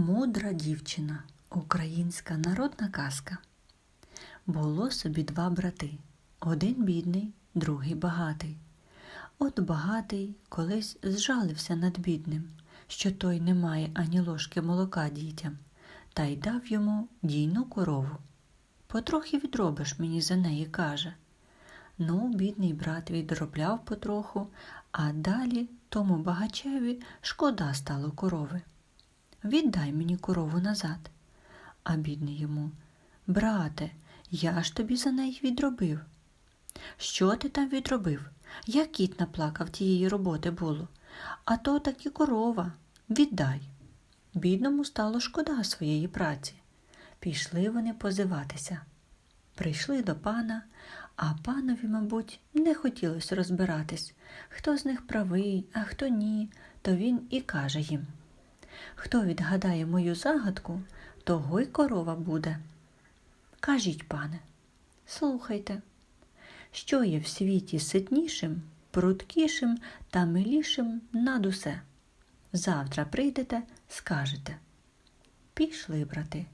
Мудра дівчина. Українська народна казка. Було собі два брати. Один бідний, другий багатий. От багатий колись зжалився над бідним, що той не має ані ложки молока дітям, та й дав йому дійну корову. Потрохи відробиш мені за неї, каже. Ну, бідний брат відробляв потроху, а далі тому багачеві шкода стало корови. Віддай мені корову назад. А бідний йому, брате, я ж тобі за неї відробив. Що ти там відробив? Я кіт наплакав тієї роботи було, а то таки корова. Віддай. Бідному стало шкода своєї праці. Пішли вони позиватися. Прийшли до пана, а панові, мабуть, не хотілося розбиратись, хто з них правий, а хто ні, то він і каже їм. Хто відгадає мою загадку, того й корова буде. Кажіть, пане, слухайте, що є в світі ситнішим, пруткішим та милішим над усе. Завтра прийдете, скажете. Пішли, брати.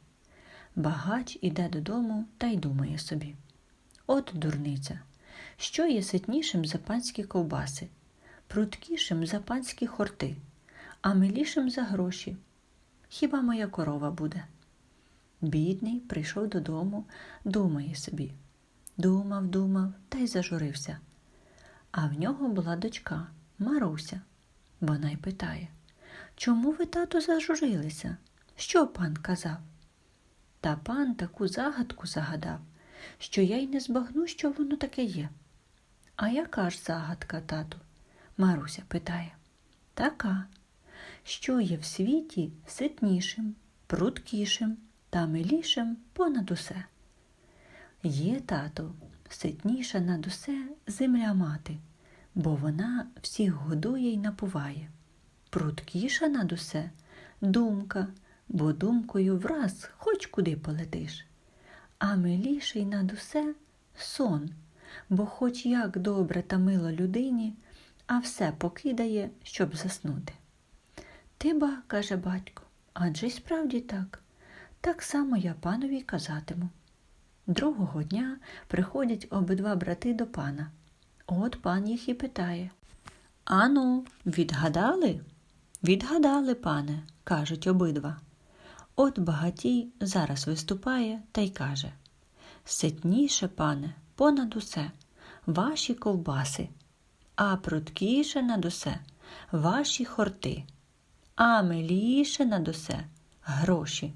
Багач іде додому та й думає собі. От дурниця, що є ситнішим за панські ковбаси, пруткішим за панські хорти, а милішим за гроші. Хіба моя корова буде? Бідний прийшов додому, думає собі. Думав, думав та й зажурився. А в нього була дочка Маруся. Вона й питає Чому ви, тату, зажурилися? Що пан казав? Та пан таку загадку загадав, що я й не збагну, що воно таке є. А яка ж загадка, тату? Маруся питає. Така, що є в світі ситнішим, пруткішим та милішим понад усе. Є, тату, ситніша над усе земля мати, бо вона всіх годує й напуває. Пруткіша над усе думка, бо думкою враз хоч куди полетиш. А миліший над усе сон, бо хоч як добре та мило людині, а все покидає, щоб заснути. Ти ба, каже батько, адже й справді так. Так само я панові казатиму. Другого дня приходять обидва брати до пана. От пан їх і питає Ану, відгадали? Відгадали, пане, кажуть обидва. От багатій зараз виступає та й каже Ситніше, пане, понад усе, ваші ковбаси, а пруткіше над усе ваші хорти, а миліше над усе гроші.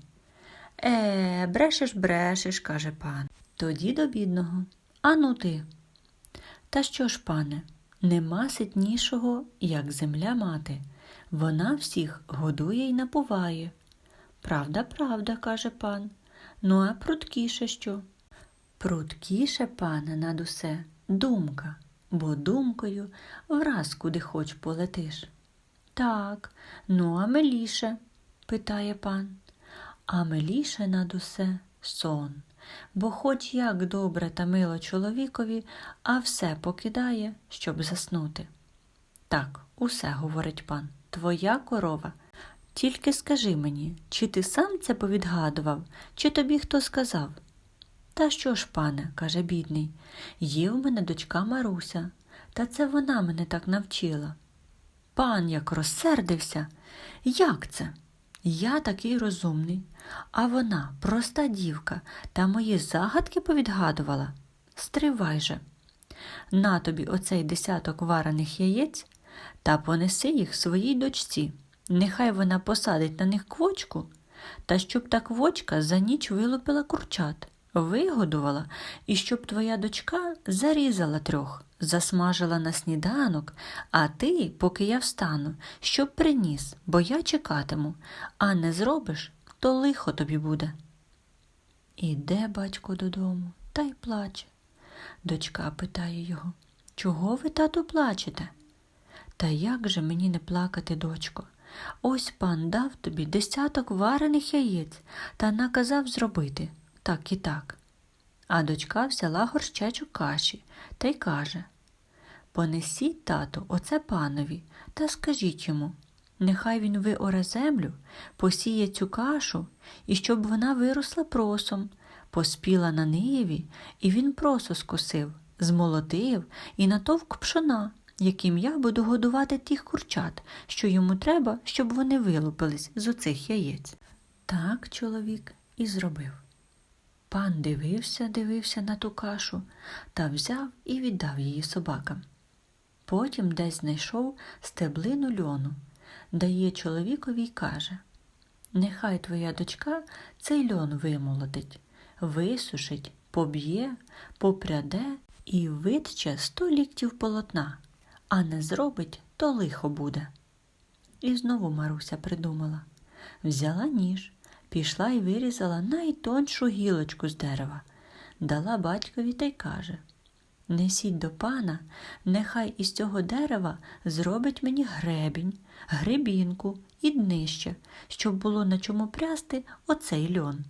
Е, брешеш, брешеш, каже пан. Тоді до бідного. Ану ти. Та що ж, пане, нема ситнішого, як земля мати. Вона всіх годує й напуває. Правда, правда, каже пан. Ну, а пруткіше що? Пруткіше, пане, над усе думка, бо думкою враз куди хоч полетиш. Так, ну, а миліше? питає пан. А миліше над усе сон, бо хоч як добре та мило чоловікові, а все покидає, щоб заснути. Так, усе, говорить пан, твоя корова. Тільки скажи мені, чи ти сам це повідгадував, чи тобі хто сказав? Та що ж, пане, каже бідний, є в мене дочка Маруся, та це вона мене так навчила. Пан як розсердився. Як це? Я такий розумний, а вона проста дівка та мої загадки повідгадувала. Стривай же. На тобі оцей десяток варених яєць та понеси їх своїй дочці. Нехай вона посадить на них квочку, та щоб та квочка за ніч вилупила курчат, вигодувала, і щоб твоя дочка зарізала трьох, засмажила на сніданок, а ти, поки я встану, щоб приніс, бо я чекатиму, а не зробиш, то лихо тобі буде. Іде батько додому та й плаче. Дочка питає його Чого ви, тату, плачете? Та як же мені не плакати, дочко? Ось пан дав тобі десяток варених яєць та наказав зробити так і так. А дочка взяла горщечок каші та й каже Понесіть, тату, оце панові, та скажіть йому Нехай він виоре землю, посіє цю кашу, і щоб вона виросла просом, поспіла на ниві, і він просо скосив, змолотив і натовк пшона, яким я буду годувати тих курчат, що йому треба, щоб вони вилупились з оцих яєць. Так чоловік і зробив. Пан дивився, дивився на ту кашу та взяв і віддав її собакам. Потім десь знайшов стеблину льону, дає чоловікові й каже Нехай твоя дочка цей льон вимолотить, висушить, поб'є, попряде і витче сто ліктів полотна, а не зробить, то лихо буде. І знову Маруся придумала. Взяла ніж, пішла і вирізала найтоншу гілочку з дерева, дала батькові та й каже Несіть до пана, нехай із цього дерева зробить мені гребінь, гребінку і днище, щоб було на чому прясти оцей льон.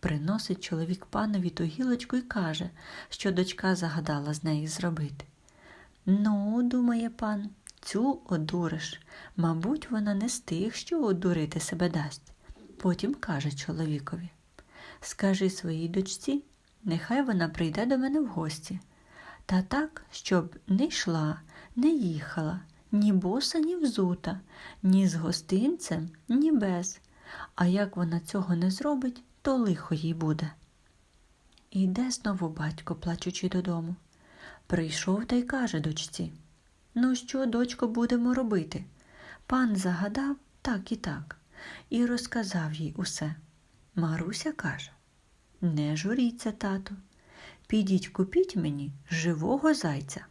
Приносить чоловік панові ту гілочку і каже, що дочка загадала з неї зробити. Ну, думає пан, цю одуриш. Мабуть, вона не з тих, що одурити себе дасть. Потім каже чоловікові Скажи своїй дочці, нехай вона прийде до мене в гості. Та так, щоб не йшла, не їхала, ні боса, ні взута, ні з гостинцем, ні без. А як вона цього не зробить, то лихо їй буде. Іде знову батько, плачучи додому. Прийшов та й каже дочці Ну, що, дочко, будемо робити? Пан загадав так і так, і розказав їй усе. Маруся каже Не журіться, тату, підіть купіть мені живого зайця.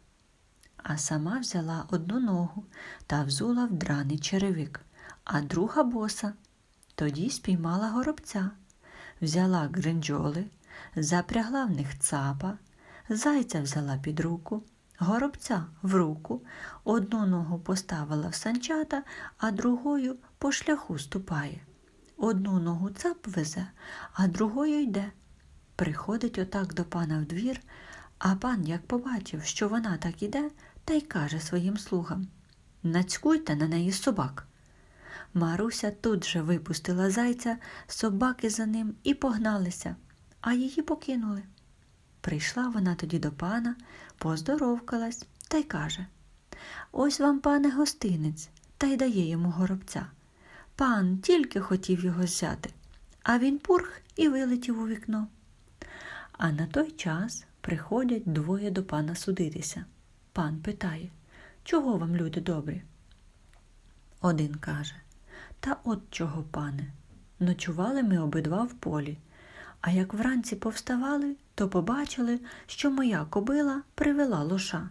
А сама взяла одну ногу та взула в драний черевик, а друга боса. Тоді спіймала горобця, взяла гринджоли, запрягла в них цапа, зайця взяла під руку, горобця в руку, одну ногу поставила в санчата, а другою по шляху ступає. Одну ногу цап везе, а другою йде. Приходить отак до пана в двір, а пан, як побачив, що вона так іде, та й каже своїм слугам Нацькуйте на неї собак. Маруся тут же випустила зайця, собаки за ним і погналися, а її покинули. Прийшла вона тоді до пана, поздоровкалась та й каже Ось вам, пане, гостинець, та й дає йому горобця. Пан тільки хотів його взяти, а він пурх і вилетів у вікно. А на той час приходять двоє до пана судитися. Пан питає, чого вам, люди добрі? Один каже, та от чого, пане. Ночували ми обидва в полі, а як вранці повставали, то побачили, що моя кобила привела лоша.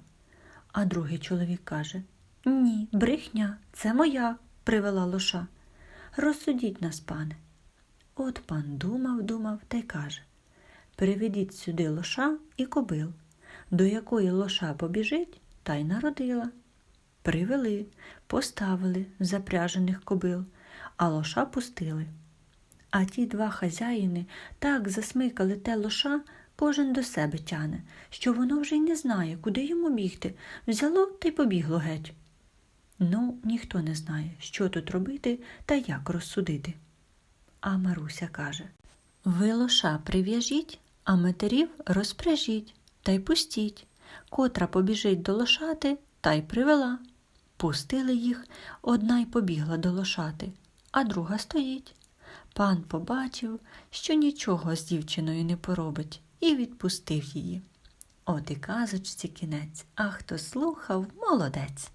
А другий чоловік каже Ні, брехня, це моя привела лоша. Розсудіть нас, пане. От пан думав, думав та й каже Приведіть сюди лоша і кобил, до якої лоша побіжить, та й народила. Привели, поставили запряжених кобил, а лоша пустили. А ті два хазяїни так засмикали те лоша, кожен до себе тяне, що воно вже й не знає, куди йому бігти. Взяло та й побігло геть. Ну, ніхто не знає, що тут робити та як розсудити. А Маруся каже Ви лоша прив'яжіть, а матерів розпряжіть та й пустіть. Котра побіжить до лошати, та й привела. Пустили їх, одна й побігла до лошати, а друга стоїть. Пан побачив, що нічого з дівчиною не поробить, і відпустив її. От і казочці кінець, а хто слухав, молодець.